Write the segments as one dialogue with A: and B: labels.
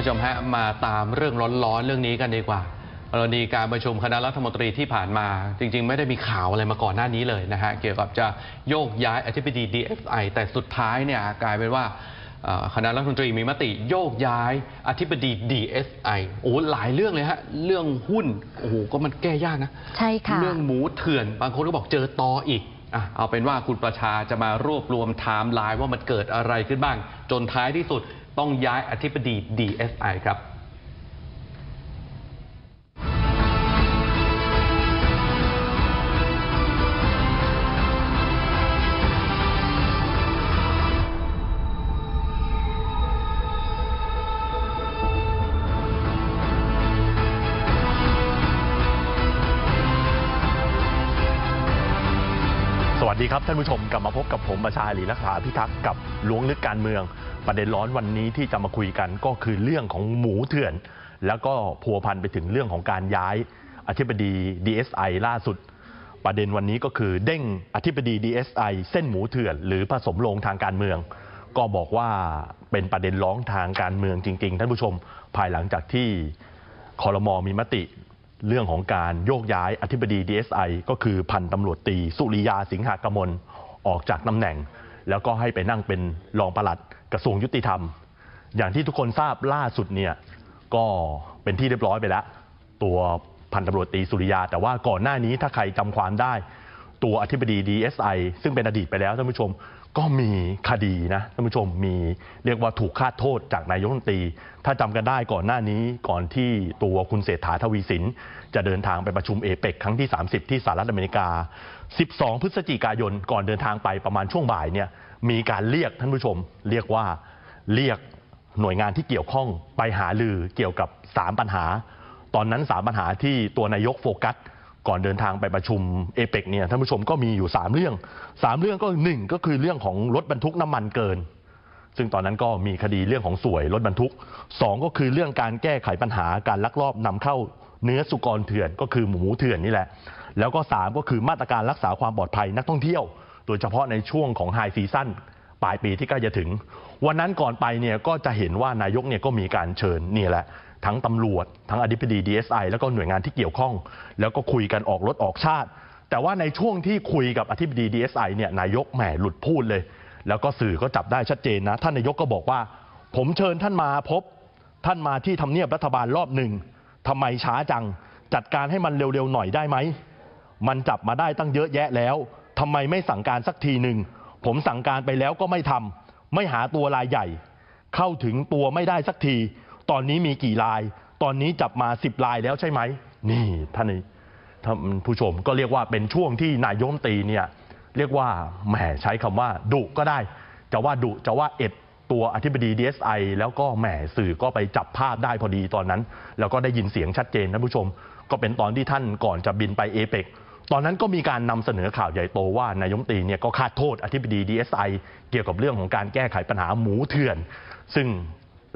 A: ผู้ชมฮะมาตามเรื่องร้อนๆเรื่องนี้กันดีกว่ากรณีการประชุมคณะรัฐมนตรีที่ผ่านมา จริง ๆ ไม่ได้มีข่าวอะไรมาก่อนหน้านี้เลยนะฮะเกี่ยวกับจะโยกย้ายอธิบดี DSI แต่สุดท้ายเนี่ยกลายเป็นว่าเอ่อคณะรัฐมนตรีมีมติโยกย้ายอธิบดี DSI โอ้หลายเรื่องเลยฮะ เรื่องหุ้นโอ้โหก็มันแก้ยากนะ
B: ใช่ค่ะ
A: เรื่องหมูเถื่อน บางคนก็บอกเจอตออีกอะเอาเป็นว่าคุณประชาจะมารวบรวมไทม์ไลน์ว่ามันเกิดอะไรขึ้นบ้าง จนท้ายที่สุด ต้องย้ายอธิบดี DSI ครับ
C: ครับท่านผู้ชมกลับมาพบกับผมประชาหลีรักษาพิทักษ์กับล้วงลึกการเมือง ประเด็นร้อนวันนี้ที่จะมาคุยกันก็คือเรื่องของหมูเถื่อน แล้วก็พัวพันไปถึงเรื่องของการย้ายอธิบดี DSI ล่าสุด ประเด็นวันนี้ก็คือเด้งอธิบดี DSI เส้นหมูเถื่อน หรือผสมลงทางการเมือง ก็บอกว่าเป็นประเด็นร้องทางการเมืองจริง ๆ ท่านผู้ชมภายหลังจากที่คอรมอมีมติ เรื่องของการโยกย้ายอธิบดี DSI ก็คือพันตำรวจตี สุริยาสิงหากมลออกจากตำแหน่ง แล้วก็ให้ไปนั่งเป็นรองปลัดกระทรวงยุติธรรม อย่างที่ทุกคนทราบล่าสุดเนี่ยก็เป็นที่เรียบร้อยไปแล้ว ตัวพันตำรวจตีสุริยา แต่ว่าก่อนหน้านี้ถ้าใครจำความได้ ตัวอธิบดี DSI ซึ่งเป็นอดีตไปแล้วท่านผู้ชม ก็มีคดีนะท่านผู้ชมมีเรียกว่าถูกคาดโทษจากนายกรัฐมนตรี ถ้าจำกันได้ก่อนหน้านี้ก่อนที่ตัวคุณเศรษฐาทวีสิน จะเดินทางไปประชุมเอเปกครั้งที่ 30 ที่สหรัฐอเมริกา 12 พฤศจิกายนก่อนเดินทางไปประมาณช่วงบ่ายเนี่ยมีการเรียกท่านผู้ชม เรียกว่าเรียกหน่วยงานที่เกี่ยวข้องไปหาลือเกี่ยวกับ 3 ปัญหา ตอนนั้นสามปัญหาที่ตัวนายกโฟกัส ก่อนเดินทางไปประชุมเอเปกเนี่ยท่านผู้ชมก็มีอยู่ 3 เรื่อง 3 เรื่องก็หนึ่งก็คือเรื่องของรถบรรทุกน้ำมันเกิน ซึ่งตอนนั้นก็มีคดีเรื่องของสวยรถบรรทุก 2 ก็คือเรื่องการแก้ไขปัญหาการลักลอบนำเข้าเนื้อสุกรเถื่อนก็คือหมูเถื่อนนี่แหละ แล้วก็ 3 ก็คือมาตรการรักษาความปลอดภัยนักท่องเที่ยว โดยเฉพาะในช่วงของไฮซีซั่นปลายปีที่ใกล้จะถึง วันนั้นก่อนไปเนี่ยก็จะเห็นว่านายกเนี่ยก็มีการเชิญนี่แหละ ทั้งตำรวจ ทั้งอธิบดี DSI แล้วก็หน่วยงานที่เกี่ยวข้อง แล้วก็คุยกันออกรถออกชาติ แต่ว่าในช่วงที่คุยกับอธิบดี DSI เนี่ยนายกแหมหลุดพูดเลย แล้วก็สื่อก็จับได้ชัดเจนนะ ท่านนายกก็บอกว่า ผมเชิญท่านมาพบ ท่านมาที่ทำเนียบรัฐบาลรอบหนึ่งทำไมช้าจัง จัดการให้มันเร็วๆหน่อยได้ไหมมันจับมาได้ตั้งเยอะแยะแล้วทำไมไม่สั่งการสักทีหนึ่งผมสั่งการไปแล้วก็ไม่ทำไม่หาตัวรายใหญ่ เข้าถึงตัวไม่ได้สักที ตอนนี้มีกี่ราย ตอนนี้จับมาสิบรายแล้วใช่ไหม นี่ท่านท่านผู้ชมก็เรียกว่าเป็นช่วงที่นายมตีเนี่ยเรียกว่าแหมใช้คำว่าดุก็ได้ จะว่าดุจะว่าเอ็ดตัวอธิบดี DSI แล้วก็แหมสื่อก็ไปจับภาพได้พอดีตอนนั้น แล้วก็ได้ยินเสียงชัดเจนท่านผู้ชม ก็เป็นตอนที่ท่านก่อนจะบินไปเอเปกตอนนั้นก็มีการนำเสนอข่าวใหญ่โตว่านายมตีเนี่ยก็คาดโทษอธิบดี DSI เกี่ยวกับเรื่องของการแก้ไขปัญหาหมูเถื่อน ซึ่ง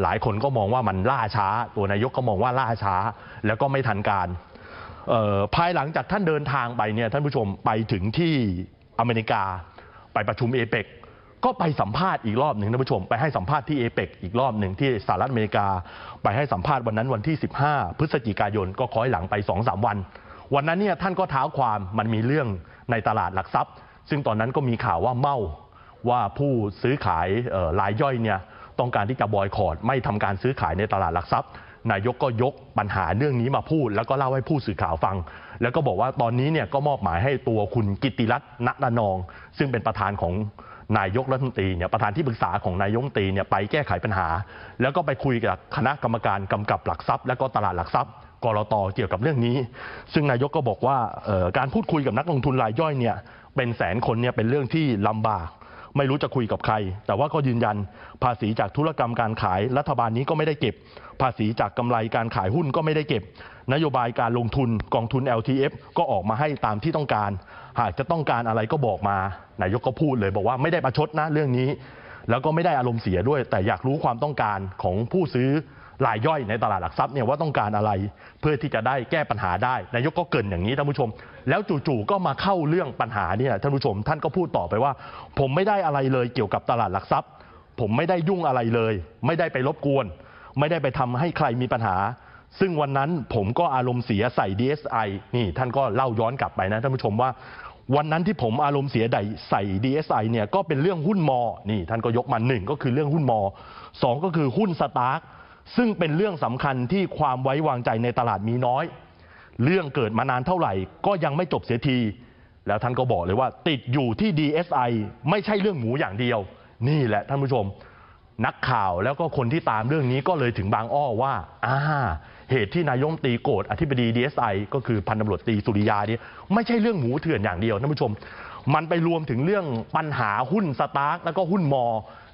C: หลายคนก็มองว่ามันล่าช้า ตัวนายกก็มองว่าล่าช้า แล้วก็ไม่ทันการภายหลังจากท่านเดินทางไปเนี่ยท่านผู้ชมไปถึงที่อเมริกา ไปประชุมเอเปกก็ไปสัมภาษณ์อีกรอบหนึ่งท่านผู้ชม ไปให้สัมภาษณ์ที่เอเปกอีกรอบหนึ่งที่สหรัฐอเมริกา ไปให้สัมภาษณ์วันนั้นวันที่ 15 พฤศจิกายนก็คอยหลังไป 2-3 วัน วันนั้นเนี่ยท่านก็เท้าความมันมีเรื่องในตลาดหลักทรัพย์ ซึ่งตอนนั้นก็มีข่าวว่าเมาว่าผู้ซื้อขายรายย่อยเนี่ย ต้องการที่จะบอยคอรดไม่ทำการซื้อขายในตลาดหลักทรัพย์ นายกก็ยกปัญหาเรื่องนี้มาพูด แล้วก็เล่าให้ผู้สื่อข่าวฟัง แล้วก็บอกว่าตอนนี้เนี่ยก็มอบหมายให้ตัวคุณกิติรัตน์ณระนอง ซึ่งเป็นประธานของนายกรัฐมนตรีเนี่ยประธานที่ปรึกษาของนายกรัฐมนตรีเนี่ยไปแก้ไขปัญหา แล้วก็ไปคุยกับคณะกรรมการกำกับหลักทรัพย์ และก็ตลาดหลักทรัพย์กรตเกี่ยวกับเรื่องนี้ ซึ่งนายกก็บอกว่าการพูดคุยกับนักลงทุนรายย่อยเนี่ยเป็นแสนคนเนี่ยเป็นเรื่องที่ลำบาก ไม่รู้จะคุยกับใคร แต่ว่าก็ยืนยัน ภาษีจากธุรกรรมการขายรัฐบาลนี้ก็ไม่ได้เก็บ ภาษีจากกำไรการขายหุ้นก็ไม่ได้เก็บ นโยบายการลงทุนกองทุน LTF ก็ออกมาให้ตามที่ต้องการ หากจะต้องการอะไรก็บอกมานายกก็พูดเลยบอกว่าไม่ได้ประชดนะเรื่องนี้ แล้วก็ไม่ได้อารมณ์เสียด้วย แต่อยากรู้ความต้องการของผู้ซื้อ รายย่อยในตลาดหลักทรัพย์เนี่ยว่าต้องการอะไร เพื่อที่จะได้แก้ปัญหาได้นายกก็เกินอย่างนี้ท่านผู้ชม แล้วจู่ๆก็มาเข้าเรื่องปัญหาเนี่ยท่านผู้ชม ท่านก็พูดต่อไปว่า ผมไม่ได้อะไรเลยเกี่ยวกับตลาดหลักทรัพย์ ผมไม่ได้ยุ่งอะไรเลย ไม่ได้ไปรบกวน ไม่ได้ไปทำให้ใครมีปัญหา ซึ่งวันนั้นผมก็อารมณ์เสียใส่ DSI นี่ท่านก็เล่าย้อนกลับไปนะท่านผู้ชมว่าวันนั้นที่ผมอารมณ์เสียใดใส่ DSI เนี่ยก็เป็นเรื่องหุ้นมอ นี่ท่านก็ยกมาหนึ่งก็คือเรื่องหุ้นมอสองก็คือหุ้นสตาร์ ซึ่งเป็นเรื่องสำคัญที่ความไว้วางใจในตลาดมีน้อย เรื่องเกิดมานานเท่าไหร่ ก็ยังไม่จบเสียที แล้วท่านก็บอกเลยว่า ติดอยู่ที่ DSI ไม่ใช่เรื่องหมูอย่างเดียว นี่แหละท่านผู้ชม นักข่าวแล้วก็คนที่ตามเรื่องนี้ก็เลยถึงบางอ้อว่าอ่าเหตุที่นายกรัฐมตีโกรธอธิบดี DSI ก็คือพันตำรวจตีสุริยาเนี่ยไม่ใช่เรื่องหมูเถื่อนอย่างเดียวท่านผู้ชม มันไปรวมถึงเรื่องปัญหาหุ้นสตาร์กแล้วก็หุ้นมอ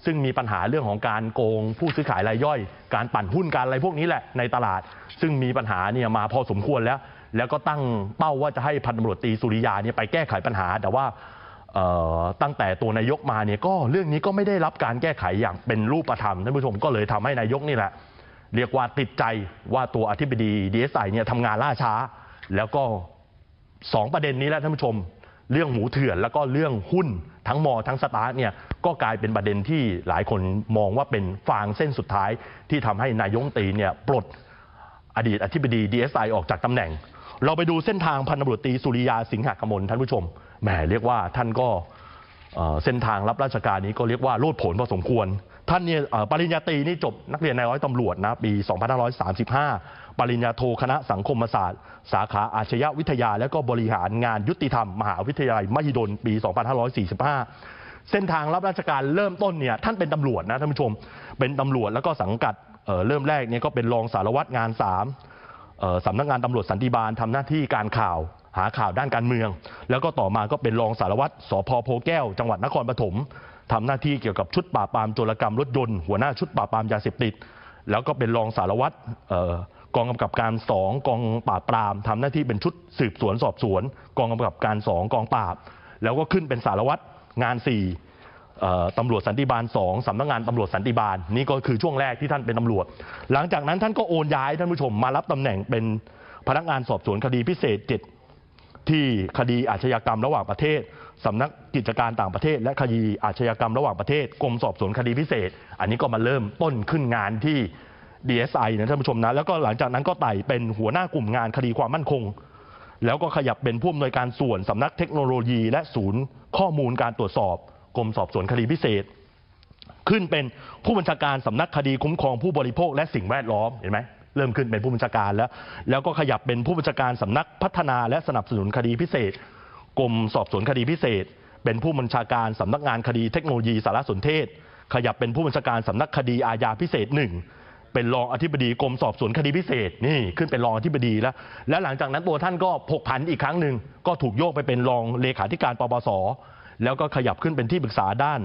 C: ซึ่งมีปัญหาเรื่องของการโกงผู้ซื้อขายรายย่อย การปั่นหุ้นการอะไรพวกนี้แหละในตลาด ซึ่งมีปัญหาเนี่ยมาพอสมควรแล้ว แล้วก็ตั้งเป้าว่าจะให้พันตำรวจตรีสุริยาเนี่ยไปแก้ไขปัญหา แต่ว่าตั้งแต่ตัวนายกมาเนี่ยก็เรื่องนี้ก็ไม่ได้รับการแก้ไขอย่างเป็นรูปธรรมท่านผู้ชมก็เลยทำให้นายกนี่แหละ เรียกว่าติดใจว่าตัวอธิบดี DSI เนี่ยทำงานล่าช้า แล้วก็สองประเด็นนี้แหละท่านผู้ชม เรื่องหมูเถื่อนแล้วก็เรื่องหุ้นทั้งมอทั้งสตาร์ทเนี่ยก็กลายเป็นประเด็นที่หลายคนมองว่าเป็นฟางเส้นสุดท้าย ที่ทำให้นายกรัฐมนตรีเนี่ยปลดอดีตอธิบดี DSI ออกจากตำแหน่ง เราไปดูเส้นทางพันตำรวจตีสุริยาสิงหกมลท่านผู้ชมแหมเรียกว่าท่านก็เเส้นทางรับราชการนี้ก็เรียกว่าโลดผนพอสมควร ท่านเนี่ยปริญญาตรีนี่จบนักเรียนในร้อยตำรวจนะปี 2535 ปริญญาโทคณะสังคมศาสตร์ สาขาอาชญาวิทยา และก็บริหารงานยุติธรรม มหาวิทยาลัยมหิดลปี 2545 เส้นทางรับราชการเริ่มต้นเนี่ยท่านเป็นตำรวจนะท่านผู้ชม เป็นตำรวจแล้วก็สังกัดเเริ่มแรกเนี่ยก็เป็นรองสารวัตรงาน3เอ่อสำนักงานตำรวจสันติบาลทำหน้าที่การข่าวหาข่าวด้านการเมือง แล้วก็ต่อมาก็เป็นรองสารวัตรสพโพแก้ว จังหวัดนครปฐมทำหน้าที่เกี่ยวกับชุดปราบปรามโจรกรรมรถยนต์หัวหน้าชุดปราบปรามยาเสพติด แล้วก็เป็นรองสารวัตร กองกำกับการ 2 กองปราบปรามทำหน้าที่เป็นชุดสืบสวนสอบสวน กองกำกับการ 2 กองปราบ แล้วก็ขึ้นเป็นสารวัตรงาน4เอ่ตำรวจสันติบาล 2สำนักงานตำรวจสันติบาล นี่ก็คือช่วงแรกที่ท่านเป็นตำรวจ หลังจากนั้นท่านก็โอนย้ายท่านผู้ชมมารับตำแหน่งเป็นพนักงานสอบสวนคดีพิเศษ7ที่คดีอาชญากรรมระหว่างประเทศสำนักกิจการต่างประเทศ และคดีอาชญากรรมระหว่างประเทศกรมสอบสวนคดีพิเศษ อันนี้ก็มาเริ่มต้นขึ้นงานที่ DSI นะท่านผู้ชมนะแล้วก็หลังจากนั้นก็ไต่เป็นหัวหน้ากลุ่มงานคดีความมั่นคง แล้วก็ขยับเป็นผู้อำนวยการส่วนสำนักเทคโนโลยี และศูนย์ข้อมูลการตรวจสอบกรมสอบสวนคดีพิเศษ ขึ้นเป็นผู้บัญชาการสำนักคดีคุ้มครองผู้บริโภคและสิ่งแวดล้อมเห็นไหมเริ่มขึ้นเป็นผู้บัญชาการแล้ว แล้วก็ขยับเป็นผู้บัญชาการสำนักพัฒนาและสนับสนุนคดีพิเศษกรมสอบสวนคดีพิเศษ เป็นผู้บัญชาการสำนักงานคดีเทคโนโลยีสารสนเทศ ขยับเป็นผู้บัญชาการสำนักคดีอาญาพิเศษหนึ่ง เป็นรองอธิบดีกรมสอบสวนคดีพิเศษนี่ขึ้นเป็นรองอธิบดีแล้ว และหลังจากนั้นตัวท่านก็ผกผันอีกครั้งหนึ่งก็ถูกโยกไปเป็นรองเลขาธิการปปสแล้วก็ขยับขึ้นเป็นที่ปรึกษาด้าน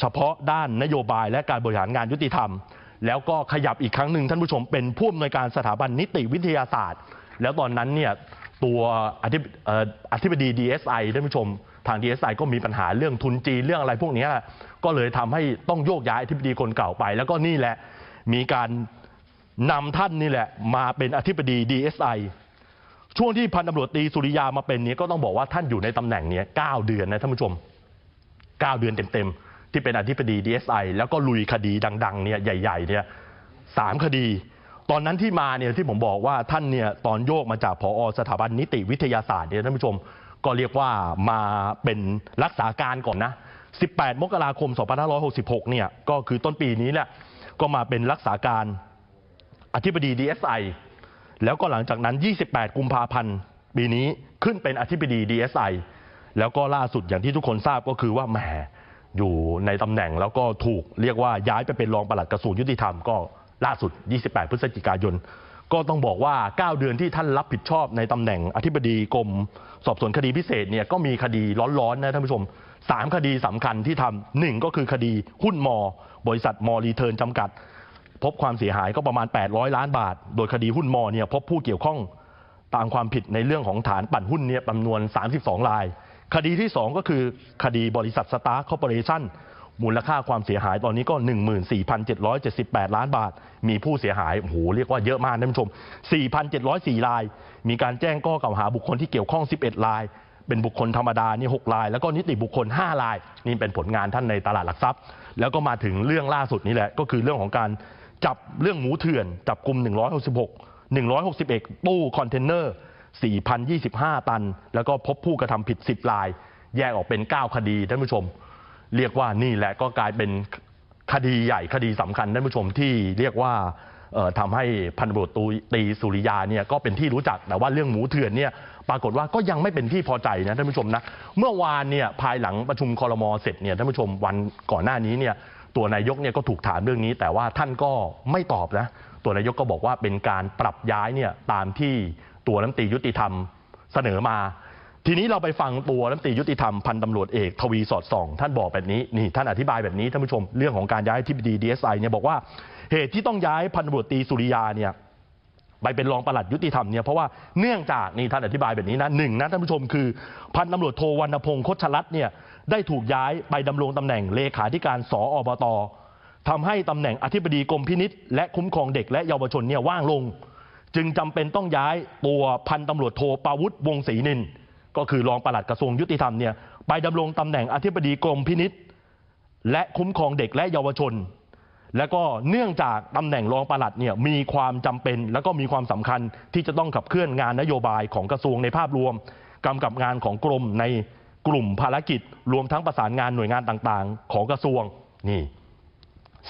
C: เฉพาะด้านนโยบายและการบริหารงานยุติธรรม แล้วก็ขยับอีกครั้งหนึ่งท่านผู้ชมเป็นผู้อำนวยการสถาบันนิติวิทยาศาสตร์ แล้วตอนนั้นเนี่ยตัวอธิบเอ่ออธิบดี DSI ท่านผู้ชม ทาง DSI ก็มีปัญหาเรื่องทุนจีนเรื่องอะไรพวกนี้ก็เลยทำให้ต้องโยกย้ายอธิบดีคนเก่าไป แล้วก็นี่แหละ มีการนำท่านนี่แหละมาเป็นอธิบดี DSI ช่วงที่พันตำรวจตีสุริยามาเป็นนี้ก็ต้องบอกว่าท่านอยู่ในตำแหน่งนี้9เดือนนะท่านผู้ชม 9 เดือนเต็มๆ ที่เป็นอธิบดี DSI แล้วก็ลุยคดีดังๆเนี่ยใหญ่ๆเนี่ยสามคดี ตอนนั้นที่มาเนี่ยที่ผมบอกว่าท่านเนี่ยตอนโยกมาจากผอสถาบันนิติวิทยาศาสตร์เนี่ยท่านผู้ชมก็เรียกว่ามาเป็นรักษาการก่อนนะ 18 มกราคม 2566 เนี่ยก็คือต้นปีนี้แหละ ก็มาเป็นรักษาการอธิบดี DSI แล้วก็หลังจากนั้น 28 กุมภาพันธ์ปีนี้ขึ้นเป็นอธิบดี DSI แล้วก็ล่าสุดอย่างที่ทุกคนทราบก็คือว่าแหมอยู่ในตำแหน่งแล้วก็ถูกเรียกว่าย้ายไปเป็นรองปลัดกระทรวงยุติธรรมก็ล่าสุด 28 พฤศจิกายน ก็ต้องบอกว่า 9 เดือนที่ท่านรับผิดชอบในตำแหน่งอธิบดีกรมสอบสวนคดีพิเศษเนี่ยก็มีคดีร้อนๆนะท่านผู้ชม 3 คดีสำคัญที่ทำหนึ่งก็คือคดีหุ้นมอ บริษัทมอรีเทิร์นจำกัด พบความเสียหายก็ประมาณ 800 ล้านบาท โดยคดีหุ้นมอเนี่ยพบผู้เกี่ยวข้องตามความผิดในเรื่องของฐานปั่นหุ้นเนี่ยจำนวน 32 ราย คดีที่ 2 ก็คือคดีบริษัทสตาร์คอร์ปอเรชั่นมูลค่าความเสียหายตอนนี้ก็ 14,778 ล้านบาท มีผู้เสียหาย โอ้โห เรียกว่าเยอะมากท่านผู้ชม 4,704ราย มีการแจ้งข้อกล่าวหาบุคคลที่เกี่ยวข้อง 11 ราย เป็นบุคคลธรรมดานี่6ราย แล้วก็นิติบุคคล 5 ราย นี่เป็นผลงานท่านในตลาดหลักทรัพย์ แล้วก็มาถึงเรื่องล่าสุดนี่แหละ ก็คือเรื่องของการจับเรื่องหมูเถื่อน จับกลุ่ม 166 161 ตู้คอนเทนเนอร์ 4,025 ตัน แล้วก็พบผู้กระทำผิด 10 ราย แยกออกเป็น 9 คดีท่านผู้ชม เรียกว่านี่แหละก็กลายเป็นคดีใหญ่คดีสำคัญท่านผู้ชมที่เรียกว่าทำให้พันตำรวจตีสุริยาเนี่ยก็เป็นที่รู้จักแต่ว่าเรื่องหมูเถื่อนเนี่ย ปรากฏว่าก็ยังไม่เป็นที่พอใจนะท่านผู้ชมนะเมื่อวานเนี่ยภายหลังประชุมคอรมอเสร็จเนี่ยท่านผู้ชมวันก่อนหน้านี้เนี่ยตัวนายกเนี่ยก็ถูกถามเรื่องนี้ แต่ว่าท่านก็ไม่ตอบนะตัวนายกก็บอกว่าเป็นการปรับย้ายเนี่ยตามที่ตัวรัฐมนตรียุติธรรมเสนอมา ทีนี้เราไปฟังตัวรัฐมนตรียุติธรรมพันตำรวจเอกทวีสอดส่อง ท่านบอกแบบนี้นี่ท่านอธิบายแบบนี้ท่านผู้ชมเรื่องของการย้ายที่ดีดีเอสไอเนี่ยบอกว่าเหตุที่ต้องย้ายพันตำรวจตีสุริยาเนี่ย ไปเป็นรองปลัดยุติธรรมเนี่ยเพราะว่าเนื่องจากนี่ท่านอธิบายแบบนี้นะหนึ่งนะท่านผู้ชมคือ พันตำรวจโทวรรณพงศ์คชรัตน์เนี่ยได้ถูกย้ายไปดำรงตำแหน่งเลขาธิการสออบตทำให้ตำแหน่งอธิบดีกรมพินิษและคุ้มครองเด็กและเยาวชนเนี่ยว่างลง จึงจำเป็นต้องย้ายตัวพันตำรวจโทปาวุฒิวงศรีนิน ก็คือรองปลัดกระทรวงยุติธรรมเนี่ยไปดำรงตำแหน่งอธิบดีกรมพินิษและคุ้มครองเด็กและเยาวชน และก็เนื่องจากตำแหน่งรองปลัดเนี่ยมีความจำเป็น และก็มีความสำคัญที่จะต้องขับเคลื่อนงานนโยบายของกระทรวงในภาพรวมกำกับงานของกรมในกลุ่มภารกิจ รวมทั้งประสานงานหน่วยงานต่างๆ ของกระทรวงนี่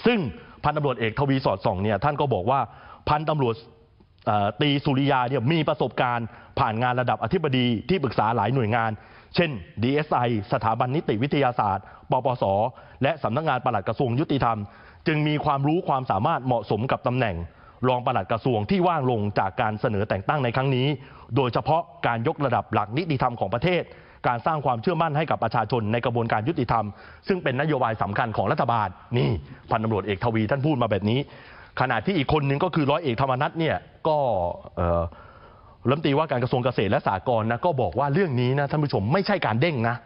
C: ซึ่งพันตำรวจเอกทวีสอดส่องเนี่ยท่านก็บอกว่าพันตำรวจตีสุริยาเนี่ยมีประสบการณ์ผ่านงานระดับอธิบดีที่ปรึกษาหลายหน่วยงาน เช่น DSI สถาบันนิติวิทยาศาสตร์ ปปส และสำนักงานปลัดกระทรวงยุติธรรม จึงมีความรู้ความสามารถเหมาะสมกับตำแหน่ง รองปลัดกระทรวงที่ว่างลงจากการเสนอแต่งตั้งในครั้งนี้ โดยเฉพาะการยกระดับหลักนิติธรรมของประเทศ การสร้างความเชื่อมั่นให้กับประชาชนในกระบวนการยุติธรรม ซึ่งเป็นนโยบายสำคัญของรัฐบาลนี่พันตำรวจเอกทวีท่านพูดมาแบบนี้ ขณะที่อีกคนหนึ่งก็คือร้อยเอกธรรมนัฐเนี่ยก็เอ่อรัฐมนตรีว่าการกระทรวงเกษตรและสหกรณ์นะก็บอกว่าเรื่องนี้นะท่านผู้ชมไม่ใช่การเด้งนะ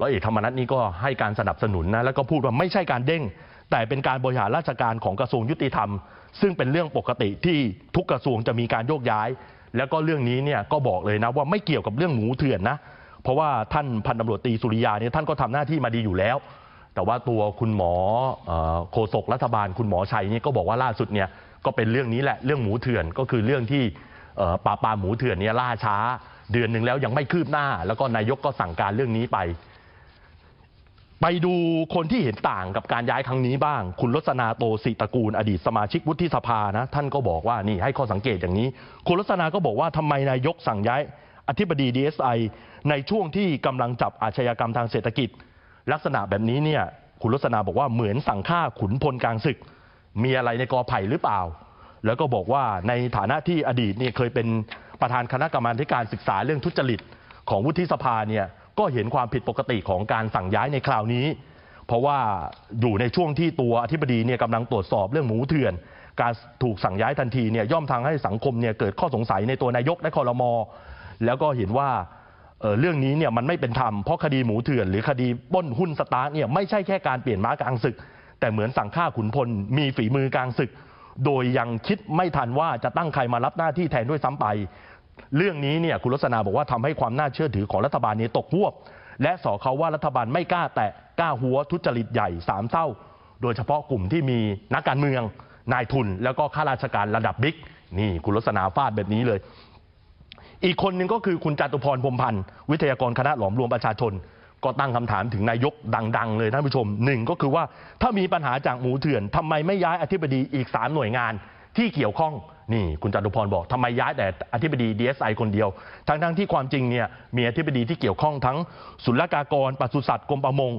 C: ร้อยเอกธรรมนัฐนี่ก็ให้การสนับสนุนนะแล้วก็พูดว่าไม่ใช่การเด้ง แต่เป็นการบริหารราชการของกระทรวงยุติธรรม ซึ่งเป็นเรื่องปกติที่ทุกกระทรวงจะมีการโยกย้าย แล้วก็เรื่องนี้เนี่ยก็บอกเลยนะว่าไม่เกี่ยวกับเรื่องหมูเถื่อนนะเพราะว่าท่านพันตำรวจตีสุริยาเนี่ยท่านก็ทำหน้าที่มาดีอยู่แล้ว แต่ว่าตัวคุณหมออโฆษกรัฐบาลคุณหมอชัยนี่ก็บอกว่าล่าสุดเนี่ยก็เป็นเรื่องนี้แหละเรื่องหมูเถื่อนก็คือเรื่องที่เอ่อปราบปรามหมูเถื่อนเนี่ยล่าช้า เดือนหนึ่งแล้วยังไม่คืบหน้า แล้วก็นายกก็สั่งการเรื่องนี้ไป ไปดูคนที่เห็นต่างกับการย้ายครั้งนี้บ้าง คุณรสนาโตศิตระกูลอดีตสมาชิกวุฒิสภานะ ท่านก็บอกว่านี่ให้ข้อสังเกตอย่างนี้ คุณรสนาก็บอกว่าทำไมนายกสั่งย้าย อธิบดี DSI ในช่วงที่กำลังจับอาชญากรรมทางเศรษฐกิจ ลักษณะแบบนี้เนี่ยคุณรสนาบอกว่าเหมือนสั่งฆ่าขุนพลกลางศึก มีอะไรในกอไผ่หรือเปล่า แล้วก็บอกว่าในฐานะที่อดีตเนี่ยเคยเป็นประธานคณะกรรมาธิการศึกษาเรื่องทุจริตของวุฒิสภาเนี่ย ก็เห็นความผิดปกติของการสั่งย้ายในคราวนี้ เพราะว่าอยู่ในช่วงที่ตัวอธิบดีเนี่ยกำลังตรวจสอบเรื่องหมูเถื่อน การถูกสั่งย้ายทันทีเนี่ยย่อมทางให้สังคมเนี่ยเกิดข้อสงสัยในตัวนายกและคอรมอแล้วก็เห็นว่าเเรื่องนี้เนี่ยมันไม่เป็นธรรมเพราะคดีหมูเถื่อน หรือคดีปล้นหุ้นสตาร์เนี่ยไม่ใช่แค่การเปลี่ยนม้ากลางศึก แต่เหมือนสั่งฆ่าขุนพลมีฝีมือกลางศึก โดยยังคิดไม่ทันว่าจะตั้งใครมารับหน้าที่แทนด้วยซ้ำไป เรื่องนี้เนี่ยคุณลักษณาบอกว่าทำให้ความน่าเชื่อถือของรัฐบาลนี้ตกหวบ และสอเขาว่ารัฐบาลไม่กล้าแตะกล้าหัวทุจริตใหญ่สามเศร้า โดยเฉพาะกลุ่มที่มีนักการเมือง นายทุน แล้วก็ข้าราชการระดับบิ๊กนี่คุณลักษณาฟาดแบบนี้เลย อีกคนหนึ่งก็คือคุณจตุพรพรมพันธ์วิทยากรคณะหลอมรวมประชาชน ก็ตั้งคำถามถึงนายกดัง ๆ เลยท่านผู้ชมหนึ่งก็คือว่าถ้ามีปัญหาจากหมูเถื่อนทำไมไม่ย้ายอธิบดีอีกสามหน่วยงานที่เกี่ยวข้อง นี่คุณจตุพรบอกทำไมย้ายแต่อธิบดี DSI คนเดียว ทั้งๆที่ความจริงเนี่ยมีอธิบดีที่เกี่ยวข้องทั้งศุลกากรปศุสัตว์กรมประมง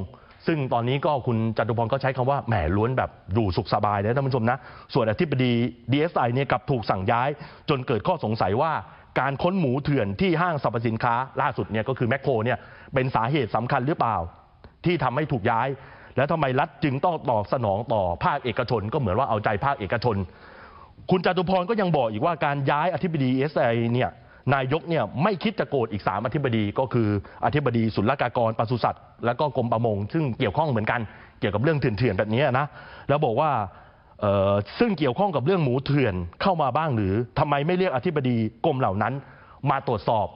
C: ซึ่งตอนนี้ก็คุณจตุพรก็ใช้คำว่าแหมล้วนแบบดูสุขสบายนะท่านผู้ชมนะ ส่วนอธิบดี DSI เนี่ยกลับถูกสั่งย้าย จนเกิดข้อสงสัยว่าการค้นหมูเถื่อนที่ห้างสรรพสินค้า ล่าสุดเนี่ยก็คือแมคโครเนี่ยเป็นสาเหตุสำคัญหรือเปล่า ที่ทำให้ถูกย้าย แล้วทำไมรัฐจึงต้องตอบสนองต่อภาคเอกชน ก็เหมือนว่าเอาใจภาคเอกชน คุณจตุพรก็ยังบอกอีกว่าการย้ายอธิบดี SI เนี่ยนายกเนี่ยไม่คิดจะโกรธอีก 3 อธิบดีก็คืออธิบดีศุลกากรปศุสัตว์ และก็กรมประมง ซึ่งเกี่ยวข้องเหมือนกันเกี่ยวกับเรื่องเถื่อนๆแบบนี้นะแล้วบอกว่าซึ่งเกี่ยวข้องกับเรื่องหมูเถื่อนเข้ามาบ้างหรือทำไมไม่เรียกอธิบดีกรมเหล่านั้น มาตรวจสอบ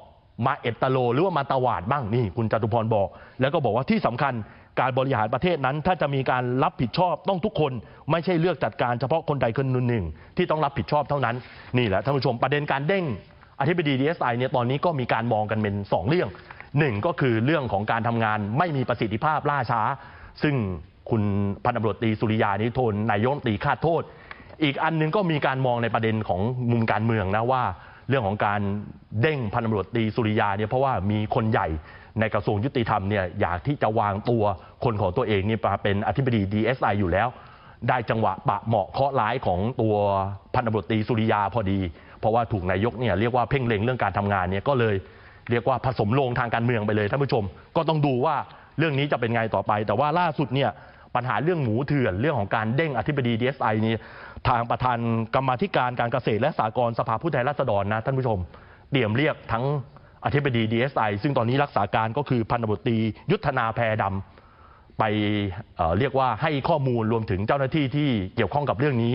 C: มาเอตตาโล หรือว่ามาตวาดบ้างนี่คุณจตุพรบอก แล้วก็บอกว่าที่สำคัญ การบริหารประเทศนั้น ถ้าจะมีการรับผิดชอบต้องทุกคนไม่ใช่เลือกจัดการเฉพาะคนใดคนหนึ่ง ที่ต้องรับผิดชอบเท่านั้นนี่แหละท่านผู้ชมประเด็นการเด้งอธิบดี DSI เนี่ยตอนนี้ก็มีการมองกันเป็นสองเรื่องหนึ่งก็คือเรื่องของการทำงานไม่มีประสิทธิภาพล่าช้า ซึ่งคุณพันตำรวจตีสุริยานิโทนนายกรัฐมนตรีคาดโทษ อีกอันหนึงก็มีการมองในประเด็นของมุมการเมืองนะว่า เรื่องของการเด้งพันตำรวจตีสุริยาเนี่ยเพราะว่ามีคนใหญ่ในกระทรวงยุติธรรมเนี่ยอยากที่จะวางตัวคนของตัวเองนี่มาเป็นอธิบดี DSI อยู่แล้ว ได้จังหวะปะเหมาะเคาะร้ายของตัวพันตำรวจตีสุริยาพอดี เพราะว่าถูกนายกเนี่ยเรียกว่าเพ่งเล็งเรื่องการทำงานเนี่ยก็เลยเรียกว่าผสมโลงทางการเมืองไปเลยท่านผู้ชม ก็ต้องดูว่าเรื่องนี้จะเป็นไงต่อไป แต่ว่าล่าสุดเนี่ย ปัญหาเรื่องหมูเถื่อนเรื่องของการเด้งอธิบดี DSI นี่ทางประธานกรรมาธิการการเกษตรและสหกรณ์สภาผู้แทนราษฎรนะท่านผู้ชมเตรียมเรียกทั้งอธิบดี DSI ซึ่งตอนนี้รักษาการก็คือพันตำรวจตียุทธนาแพรดำไปเเรียกว่าให้ข้อมูลรวมถึงเจ้าหน้าที่ที่เกี่ยวข้องกับเรื่องนี้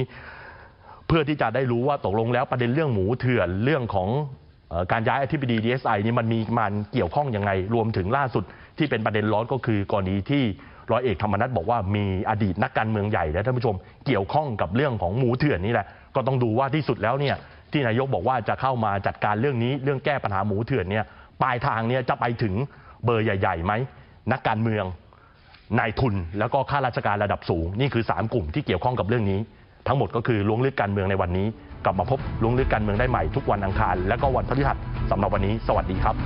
C: เพื่อที่จะได้รู้ว่าตกลงแล้วประเด็นเรื่องหมูเถื่อนเรื่องของอการย้ายอธิบดี DSI นี่มันมีมันเกี่ยวข้องยังไง รวมถึงล่าสุดที่เป็นประเด็นร้อนก็คือกรณีที่ ร้อยเอกธรรมนัฐบอกว่ามีอดีตนักการเมืองใหญ่นะท่านผู้ชมเกี่ยวข้องกับเรื่องของหมูเถื่อนนี่แหละก็ต้องดูว่าที่สุดแล้วเนี่ยที่นายกบอกว่าจะเข้ามาจัดการเรื่องนี้เรื่องแก้ปัญหาหมูเถื่อนเนี่ยปลายทางเนี่ยจะไปถึงเบอร์ใหญ่ๆไหมนักการเมืองนายทุน แล้วก็ข้าราชการระดับสูง นี่คือ 3 กลุ่มที่เกี่ยวข้องกับเรื่องนี้ ทั้งหมดก็คือล้วงลึกการเมืองในวันนี้ กลับมาพบล้วงลึกการเมืองได้ใหม่ทุกวันอังคาร และก็วันพฤหัสสำหรับวันนี้ สวัสดีครับ